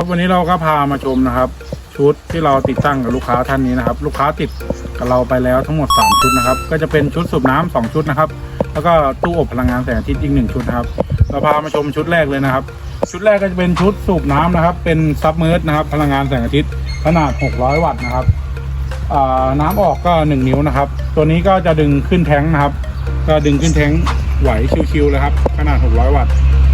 ครับวันนี้เราก็พามาชมนะครับ ชุดที่เราติดตั้งกับลูกค้าท่านนี้นะครับ ลูกค้าติดกับเราไปแล้วทั้งหมด 3 ชุดนะครับ ก็จะเป็นชุดสูบน้ำสองชุดนะครับ แล้วก็ตู้อบพลังงานแสงอาทิตย์อีกหนึ่งชุดนะครับ เราพามาชมชุดแรกเลยนะครับ ชุดแรกก็จะเป็นชุดสูบน้ำนะครับ เป็นซับเมอร์นะครับ พลังงานแสงอาทิตย์ขนาด 600 วัตต์นะครับน้ำออกก็ 1 นิ้วนะครับ ตัวนี้ก็จะดึงขึ้นแท้งนะครับ ก็ดึงขึ้นแท้งไหวชิวๆเลยครับ ขนาด 600 วัตต์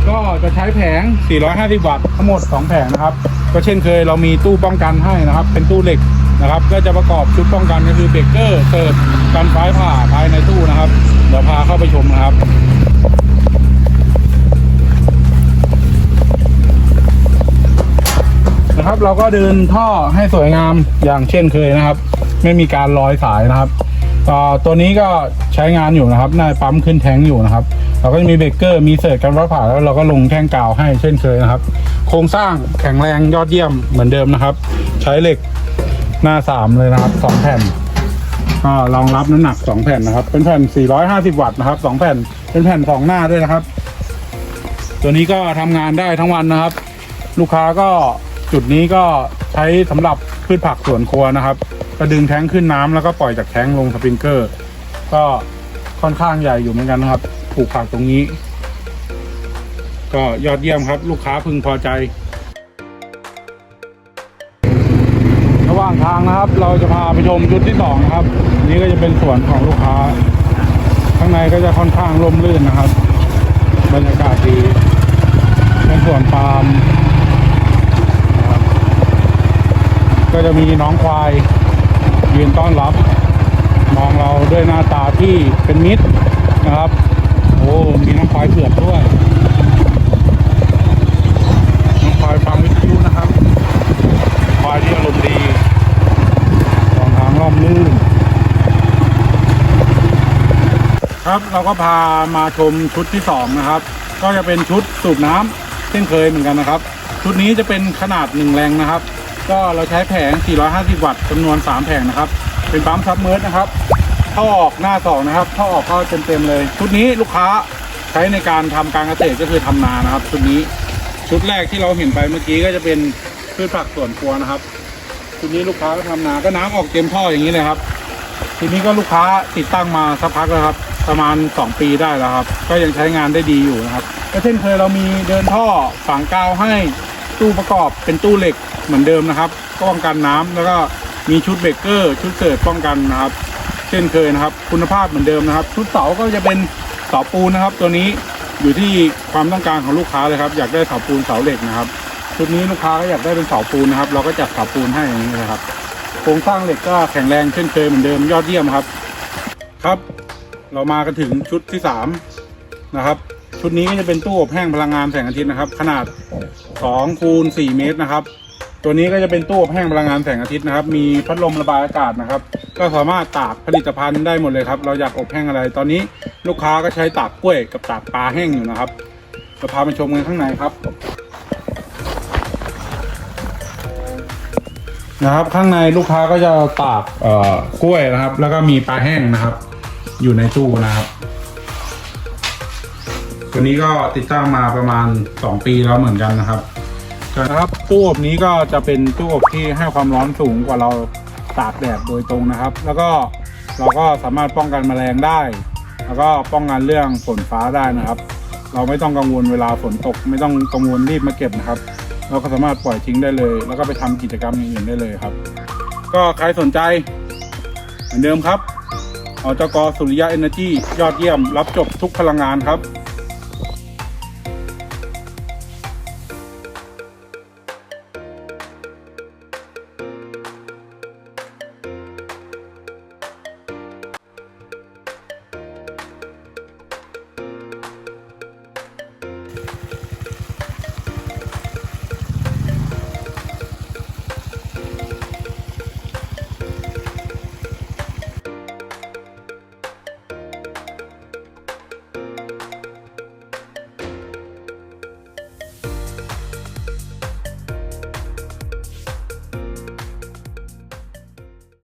ก็จะใช้แผง 450 วัตต์ทั้งหมด 2 แผงนะครับ ก็เช่นเคยเรามีตู้ป้องกันให้นะครับ เป็นตู้เหล็กนะครับ ก็จะประกอบชุดป้องกันก็คือเบรกเกอร์เสิร์กันฟ้าผ่าภายในตู้นะครับ เดี๋ยวพาเข้าไปชมนะครับนะครับเราก็เดินท่อให้สวยงามอย่างเช่นเคยนะครับ ไม่มีการลอยสายนะครับ ตัวนี้ก็ใช้งานอยู่นะครับน่าปั๊มขึ้นแท้งอยู่นะครับ เราก็จะมีเบรกเกอร์มีเศษกันร้อยผ่าแล้วเราก็ลงแท่งกาวให้เช่นเคยนะครับ โครงสร้างแข็งแรงยอดเยี่ยมเหมือนเดิมนะครับ ใช้เหล็กหน้าสามเลยนะครับสองแผ่นก็รองรับน้ำหนักสองแผ่นนะครับ เป็นแผ่น 450 วัตต์นะครับสองแผ่นเป็นแผ่นสองหน้าด้วยนะครับ ตัวนี้ก็ทำงานได้ทั้งวันนะครับ ลูกค้าก็จุดนี้ก็ใช้สำหรับพืชผักสวนครัวนะครับ ก็ดึงแท้งขึ้นน้ำแล้วก็ปล่อยจากแท้งลงสปริงเกอร์ ก็ค่อนข้างใหญ่อยู่เหมือนกันนะครับปลูกผักตรงนี้ ก็ยอดเยี่ยมครับ ลูกค้าพึงพอใจ ระหว่างทางนะครับ เราจะพาไปชมจุดที่สองนะครับ นี้ก็จะเป็นสวนของลูกค้า ข้างในก็จะค่อนข้างร่มรื่นนะครับ บรรยากาศดีเป็นสวนปาล์มก็จะมีน้องควาย ยืนต้อนรับ มองเราด้วยหน้าตาที่เป็นมิตรนะครับ โอ้มีน้องควายเผือกด้วยน้องควายฟังวิทยุนะครับควายที่อารมณ์ดีทางทางร่อมลื่น ครับเราก็พามาชมชุดที่สองนะครับ ก็จะเป็นชุดสูบน้ำเช่นเคยเหมือนกันนะครับ ชุดนี้จะเป็นขนาดหนึ่งแรงนะครับ ก็เราใช้แผง 450 วัตต์จำนวน 3 แผงนะครับ เป็นปั๊มซับเมอร์นะครับท่อออกหน้าสองนะครับท่อออกเข้าเต็มๆเลยชุดนี้ลูกค้าใช้ในการทำการเกษตรก็คือทำนานะครับชุดนี้ชุดแรกที่เราเห็นไปเมื่อกี้ก็จะเป็นพืชผักสวนครัวนะครับชุดนี้ลูกค้าก็ทำนาก็น้ำออกเต็มท่ออย่างนี้เลยครับทีนี้ก็ลูกค้าติดตั้งมาสักพักแล้วครับประมาณ 2 ปีได้แล้วครับ ก็ยังใช้งานได้ดีอยู่นะครับก็เช่นเคยเรามีเดินท่อฝังกาวให้ ตู้ประกอบเป็นตู้เหล็กเหมือนเดิมนะครับก็ป้องกันน้ำแล้วก็มีชุดเบรกเกอร์ชุดเสิร์ฟป้องกันนะครับ เช่นเคยนะครับ คุณภาพเหมือนเดิมนะครับ ชุดเสาก็จะเป็นเสาปูนนะครับ ตัวนี้อยู่ที่ความต้องการของลูกค้าเลยครับ อยากได้เสาปูนเสาเหล็กนะครับชุดนี้ลูกค้าก็อยากได้เป็นเสาปูนนะครับ เราก็จัดเสาปูนให้อย่างนี้เลยครับโครงสร้างเหล็กก็แข็งแรงเช่นเคยเหมือนเดิมยอดเยี่ยมครับ ครับ เรามากันถึงชุดที่สามนะครับ ชุดนี้ก็จะเป็นตู้อบแห้งพลังงานแสงอาทิตย์นะครับ ขนาด2คูณ4เมตรนะครับ ตัวนี้ก็จะเป็นตู้อบแห้งพลังงานแสงอาทิตย์นะครับ มีพัดลมระบายอากาศนะครับ ก็สามารถตากผลิตภัณฑ์ได้หมดเลยครับ เราอยากอบแห้งอะไร ตอนนี้ลูกค้าก็ใช้ตากกล้วยกับตากปลาแห้งอยู่นะครับเราพาไปชมกันข้างในครับนะครับ ข้างในลูกค้าก็จะตากเอ่อกล้วยนะครับ แล้วก็มีปลาแห้งนะครับ อยู่ในตู้นะครับ ตัวนี้ก็ติดตั้งมาประมาณ 2 ปีแล้วเหมือนกันนะครับนะครับตู้อบนี้ก็จะเป็นตู้อบที่ให้ความร้อนสูงกว่าเราตากแดดโดยตรงนะครับ แล้วก็เราก็สามารถป้องกันแมลงได้ แล้วก็ป้องกันเรื่องฝนฟ้าได้นะครับ เราไม่ต้องกังวลเวลาฝนตก ไม่ต้องกังวลรีบมาเก็บนะครับ เราก็สามารถปล่อยทิ้งได้เลย แล้วก็ไปทำกิจกรรมอื่นได้เลยครับ ก็ใครสนใจ เหมือนเดิมครับอจกสุริยะเอเนจียอดเยี่ยม รับจบทุกพลังงานครับ